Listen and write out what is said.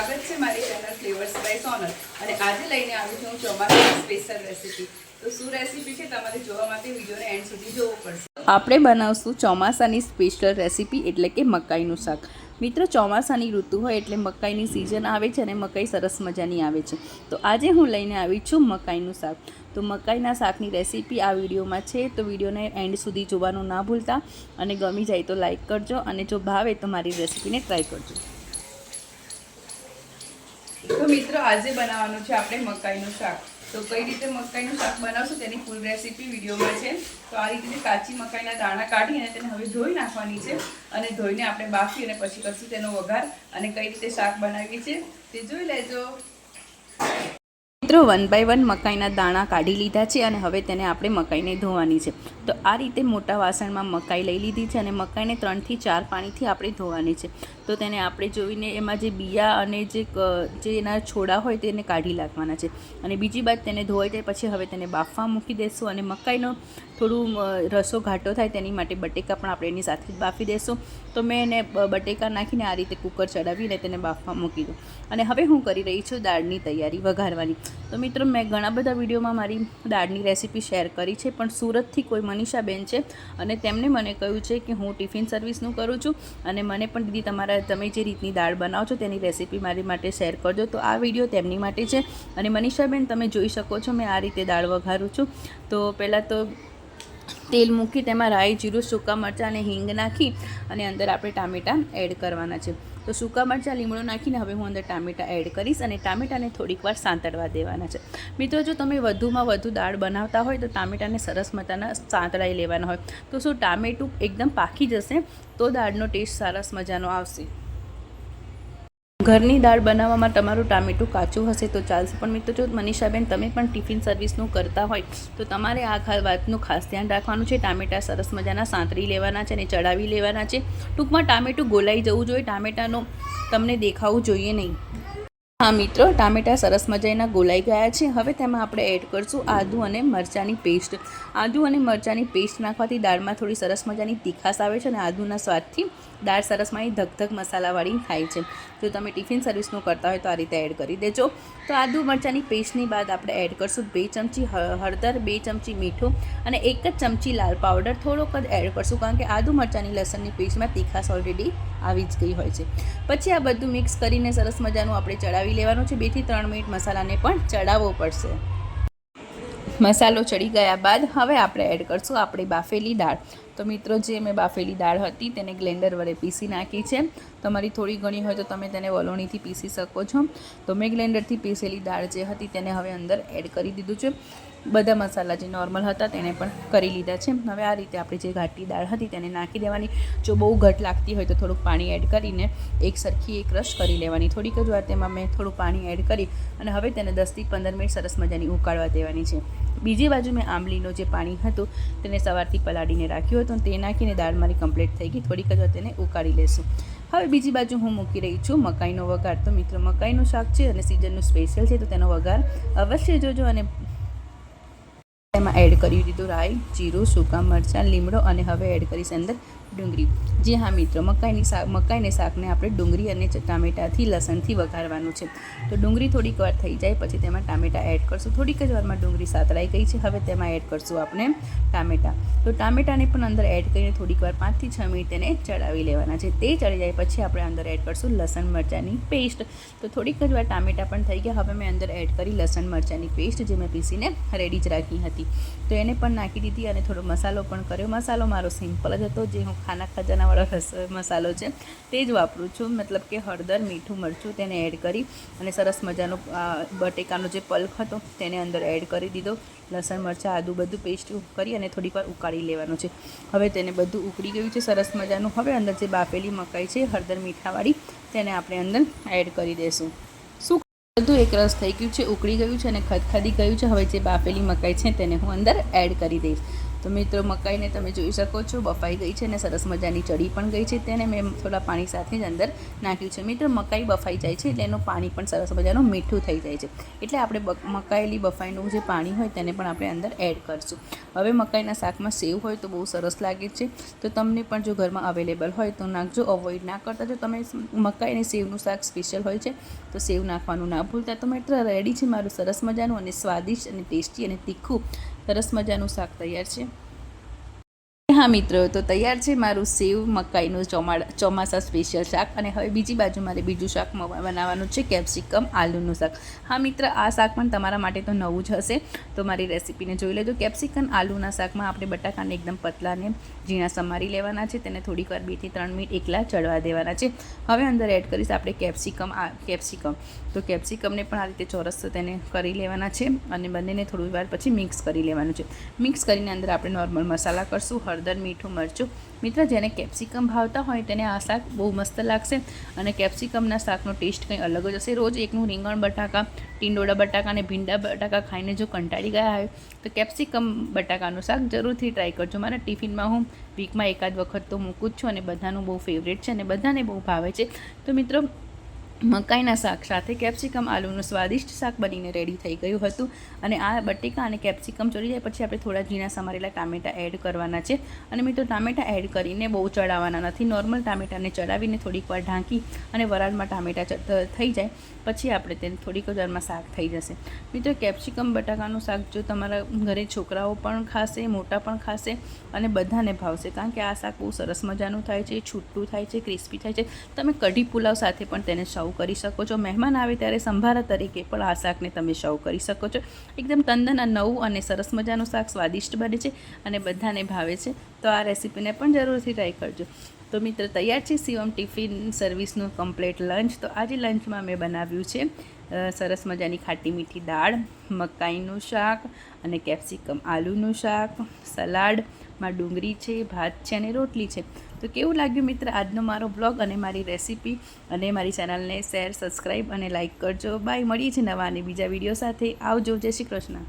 સ્વાગત છે મારી ચેનલ ફ્લેવર્સ બાય સોનલ અને આજે લઈને આવી છું હું ચોમાસાની સ્પેશિયલ રેસીપી તો શું રેસીપી છે તમારે જોવા માટે વિડીયોને એન્ડ સુધી જોવો પડશે. આપણે બનાવશું ચોમાસાની સ્પેશિયલ રેસીપી એટલે કે મકાઈનું શાક. મિત્રો, ચોમાસાની ઋતુ હોય એટલે મકાઈની સિઝન આવે છે અને મકાઈ સરસ મજાની આવે છે. તો આજે હું લઈને આવી છું મકાઈનું શાક. તો મકાઈના શાકની રેસીપી આ વિડીયોમાં છે, તો વિડીયોને એન્ડ સુધી જોવાનું ના ભૂલતા. અને ગમી જાય તો લાઇક કરજો અને જો ભાવે તો મારી રેસીપીને ટ્રાય કરજો. મિત્રો આજે બનાવવાનું છે આપણે મકાઈનું શાક. તો કઈ રીતે મકાઈનું શાક બનાવશું તેની ફૂલ રેસીપી વિડીયોમાં છે. તો આ રીતે કાચી મકાઈના દાણા કાઢી અને તેને હવે ધોઈ નાખવાની છે અને ધોઈને આપણે બાફી અને પછી કરશું તેનો વઘાર અને કઈ રીતે શાક બનાવીએ છે તે જોઈ લેજો. મિત્રો વન બાય વન મકાઈના દાણા કાઢી લીધા છે અને હવે તેને આપણે મકાઈને ધોવાની છે. તો આ રીતે મોટા વાસણમાં મકાઈ લઈ લીધી છે અને મકાઈને ત્રણથી ચાર પાણીથી આપણે ધોવાની છે. તો તેને આપણે જોઈને એમાં જે બિયા અને જે જે એના છોડા હોય તેને કાઢી નાખવાના છે. અને બીજી બાદ તેને ધોવાઈ જાય પછી હવે તેને બાફવા મૂકી દેશું અને મકાઈનો થોડું રસો ઘાટો થાય તેની માટે બટેકા પણ આપણે એની સાથે જ બાફી દેશું. તો મેં એને બટેકા નાખીને આ રીતે કુકર ચડાવીને તેને બાફવા મૂકી દઉં. અને હવે હું કરી રહી છું દાળની તૈયારી વઘારવાની. તો મિત્રો, મેં ઘણા બધા વિડીયોમાં મારી દાળની રેસીપી શેર કરી છે, પણ સુરતથી કોઈ મનીષાબેન છે અને તેમણે મને કહ્યું છે કે હું ટિફિન સર્વિસનું કરું છું અને મને પણ દીદી તમારા, તમે જે રીતની દાળ બનાવો છો તેની રેસીપી મારી માટે શેર કરજો. તો આ વીડિયો તેમની માટે છે અને મનીષાબેન, તમે જોઈ શકો છો મેં આ રીતે દાળ વઘારું છું. તો પહેલાં તો તેલ મૂકી તેમાં રાઈ, જીરું, સૂકા મરચાં અને હિંગ નાખી અને અંદર આપણે ટામેટાં એડ કરવાના છે. તો સૂકા મરચાં, લીમડો નાખીને હવે હું અંદર ટામેટાં એડ કરીશ અને ટામેટાને થોડીક વાર સાંતળવા દેવાના છે. મિત્રો, જો તમે વધુમાં વધુ દાળ બનાવતા હોય તો ટામેટાને સરસ મજાના સાંતળાઈ લેવાના હોય. તો શું ટામેટું એકદમ પાકી જશે? તો દાળનો ટેસ્ટ સરસ મજાનો આવશે. ઘરની દાળ બનાવવામાં તમારું ટામેટું કાચું હશે તો ચાલશે. પણ મિત્રો, જો મનીષાબેન, તમે પણ ટિફિન સર્વિસનું કરતા હોય, તો તમારે આ વાતનું ખાસ ધ્યાન રાખવાનું છે. ટામેટાં સરસ મજાના સાંતરી લેવાના છે અને ચડાવી લેવાના છે. ટૂંકમાં ટામેટું ગોલાઈ જવું જોઈએ. ટામેટાનો તમને દેખાવું જોઈએ નહીં. હા મિત્રો, ટામેટાં સરસ મજાના ગોલાઈ ગયા છે. હવે તેમાં આપણે એડ કરીશું આદુ અને મરચાંની પેસ્ટ. આદુ અને મરચાંની પેસ્ટ નાખવાથી દાળમાં થોડી સરસ મજાની તીખાશ આવે છે અને આદુના સ્વાદથી દાળ સરસ મારી ધગધગ મસાલાવાળી થાય છે. જો તમે ટિફિન સર્વિસનું કરતા હોય તો આ રીતે એડ કરી દેજો. તો આદુ મરચાંની પેસ્ટની બાદ આપણે એડ કરશું બે ચમચી હળદર, બે ચમચી મીઠું અને એક જ ચમચી લાલ પાવડર થોડોક જ એડ કરશું. કારણ કે આદુ મરચાંની લસણની પેસ્ટમાં તીખાશ ઓલરેડી આવી જ ગઈ હોય છે. પછી આ બધું મિક્સ કરીને સરસ મજાનું આપણે ચડાવી લેવાનું છે. બેથી ત્રણ મિનિટ મસાલાને પણ ચડાવવો પડશે. મસાલો ચડી ગયા બાદ હવે આપણે એડ કરશું આપણી બાફેલી દાળ. તો મિત્રો, જે મેં બાફેલી દાળ હતી તેને ગ્લેન્ડર વડે પીસી નાખી છે. તમારી થોડી ઘણી હોય તો તમે તેને વલોણીથી પીસી શકો છો. તો મેં ગ્લેન્ડરથી પીસેલી દાળ જે હતી તેને હવે અંદર એડ કરી દીધું છે. બધા મસાલા જે નોર્મલ હતા તેને પણ કરી લીધા છે. હવે આ રીતે આપણે જે ઘાટી દાળ હતી તેને નાખી દેવાની. જો બહુ ઘટ લાગતી હોય તો થોડુંક પાણી એડ કરીને એક સરખી એક રસ કરી લેવાની. થોડીક જ વાર તેમાં મેં થોડું પાણી એડ કરી અને હવે તેને દસથી પંદર મિનિટ સરસ મજાની ઉકાળવા દેવાની છે. બીજી બાજુ મેં આંબલીનો જે પાણી હતું તેને સવારથી પલાળીને રાખ્યું હતું. તે નાખીને દાળ મારી કમ્પ્લીટ થઈ ગઈ. થોડીક જ વાર તેને ઉકાળી લેશું. હવે બીજી બાજુ હું મૂકી રહી છું મકાઈનો વઘાર. તો મિત્રો, મકાઈનું શાક છે અને સિઝનનું સ્પેશિયલ છે, તો તેનો વઘાર અવશ્ય જોજો અને એમાં એડ કરી દીધું રાઈ જીરું સૂકા મરચાં લીમડો અને હવે એડ કરીશ અંદર ડુંગળી. જી હા મિત્રો, મકાઈની શાક, મકાઈને શાકને આપણે ડુંગળી અને ટામેટાથી લસણથી વઘારવાનું છે. તો ડુંગળી થોડીક વાર થઈ જાય, પછી તેમાં ટામેટા એડ કરશું. થોડીક જ વારમાં ડુંગળી સાતરાઈ ગઈ છે. હવે તેમાં એડ કરશું આપણે ટામેટાં. તો ટામેટાને પણ અંદર એડ કરીને થોડીક વાર પાંચથી છ મિનિટ તેને ચડાવી લેવાના છે. તે ચડી જાય પછી આપણે અંદર એડ કરશું લસણ મરચાંની પેસ્ટ તો થોડીક જ વાર ટામેટાં પણ થઈ ગયા. હવે મેં અંદર એડ કરી લસણ મરચાંની પેસ્ટ જે મેં પીસીને રેડી જ રાખી હતી. તો એને પણ નાખી દીધી અને થોડો મસાલો પણ કર્યો. મસાલો મારો સિમ્પલ જ હતો. જે હું ખાના ખજાનાવાળો રસ, મસાલો છે તે જ વાપરું છું. મતલબ કે હળદર, મીઠું, મરચું તેને એડ કરી અને સરસ મજાનો બટેકાનો જે પલ્પ હતો તેને અંદર એડ કરી દીધો. લસણ, મરચાં, આદું બધું પેસ્ટ કરી અને થોડીક વાર ઉકાળી લેવાનું છે. હવે તેને બધું ઉકળી ગયું છે સરસ મજાનું. હવે અંદર જે બાફેલી મકાઈ છે, હળદર, મીઠાવાળી તેને આપણે અંદર એડ કરી દઈશું શું બધું એક રસ થઈ ગયું છે, ઉકળી ગયું છે અને ખદખદી ગયું છે, હવે જે બાફેલી મકાઈ છે તેને હું અંદર એડ કરી દઈશ. તો મિત્રો, મકાઈને તમે જોઈ શકો છો. બફાઈ ગઈ છે અને સરસ મજાની ચડી પણ ગઈ છે તેને. મેં થોડા પાણી સાથે જ અંદર નાખ્યું છે. મિત્રો, મકાઈ બફાઈ જાય છે એટલે એનું પાણી પણ સરસ મજાનું મીઠું થઈ જાય છે. એટલે આપણે મકાયેલી બફાઈનું જે પાણી હોય તેને પણ આપણે અંદર એડ કરશું. હવે મકાઈના શાકમાં સેવ હોય તો બહુ સરસ લાગે છે. તો તમને પણ જો ઘરમાં અવેલેબલ હોય તો નાખજો. અવોઇડ ના કરતા જો તમે મકાઈ અને સેવનું શાક સ્પેશિયલ હોય છે, તો સેવ નાખવાનું ના ભૂલતા. તો મિત્ર રેડી છે મારું સરસ મજાનું અને સ્વાદિષ્ટ અને ટેસ્ટી અને તીખું સરસ મજાનું શાક તૈયાર છે. હા મિત્રો, તો તૈયાર છે મારું સેવ મકાઈનું ચોમાડા, ચોમાસા સ્પેશિયલ શાક અને હવે બીજી બાજુ મારે બીજું શાક બનાવવાનું છે કેપ્સિકમ આલુનું શાક. હા મિત્ર, આ શાક પણ તમારા માટે તો નવું જ હશે. તો મારી રેસીપીને જોઈ લેજો. કેપ્સિકમ આલુના શાકમાં આપણે બટાકાને એકદમ પતલાને ઝીણા સમારી લેવાના છે. તેને થોડીક વાર બેથી ત્રણ મિનિટ એકલા ચડવા દેવાના છે. હવે અંદર એડ કરીશ આપણે કેપ્સિકમ આ કેપ્સિકમ તો કેપ્સિકમને પણ આ રીતે ચોરસ તેને કરી લેવાના છે અને બંનેને થોડી વાર પછી મિક્સ કરી લેવાનું છે. મિક્સ કરીને અંદર આપણે નોર્મલ મસાલા કરશું, હળદર મીઠું મરચું. મિત્ર, જેને કેપ્સિકમ ભાવતા હોય તેને આ શાક બહુ મસ્ત લાગશે અને કેપ્સિકમના શાકનો ટેસ્ટ કંઈ અલગ જ હશે. રોજ એકનું રીંગણ બટાકા, ટીંડોળા બટાકા અને ભીંડા બટાકા ખાઈને જો કંટાળી ગયા હોય, તો કેપ્સિકમ બટાકાનું શાક જરૂરથી ટ્રાય કરજો. મારા ટિફિનમાં હું વીકમાં એકાદ વખત તો મૂકું જ છું અને બધાનું બહુ ફેવરેટ છે અને બધાને બહુ ભાવે છે. તો મિત્રો મકાઈના શાક સાથે કેપ્સિકમ, આલુનું સ્વાદિષ્ટ શાક બનીને રેડી થઈ ગયું હતું. અને આ બટેકા અને કેપ્સિકમ ચોરી જાય, પછી આપણે થોડા ઝીણા સમારેલા ટામેટા એડ કરવાના છે. અને મિત્રો, ટામેટા એડ કરીને બહુ ચડાવવાના નથી. નોર્મલ ટામેટાને ચડાવીને થોડીક વાર ઢાંકી અને વરાળમાં ટામેટા થઈ જાય. પછી આપણે તેને થોડીક વારમાં શાક થઈ જશે. મિત્રો, કેપ્સિકમ બટાકાનું શાક જો તમારા ઘરે છોકરાઓ પણ ખાશે, મોટા પણ ખાશે અને બધાને ભાવશે, કારણ કે આ શાક બહુ સરસ મજાનું થાય છે, છૂટું થાય છે ક્રિસ્પી થાય છે. તમે કઢી પુલાવ સાથે પણ તેને સર્વ કરી શકો છો. મહેમાન આવે ત્યારે સંભારા તરીકે પણ આ શાકને તમે સર્વ કરી શકો છો. એકદમ તંદન નવું અને સરસ મજાનું શાક સ્વાદિષ્ટ બને છે અને બધાને ભાવે છે. તો આ રેસીપીને પણ જરૂરથી ટ્રાય કરજો. તો મિત્ર, તૈયાર છે શિવમ ટિફિન સર્વિસનું કમ્પ્લીટ લંચ તો આજે લંચમાં મેં બનાવ્યું છે સરસ મજાની ખાટી મીઠી દાળ, મકાઈનું શાક અને કેપ્સિકમ આલુનું શાક સલાડમાં ડુંગળી છે, ભાત છે અને રોટલી છે. તો કેવું લાગ્યું મિત્ર આજનો મારો બ્લોગ અને મારી રેસીપી અને મારી ચેનલને શેર સબસ્ક્રાઈબ અને લાઇક કરજો. બાય મળીએ છીએ નવા અને બીજા વીડિયો સાથે. આવજો. જય શ્રી કૃષ્ણ.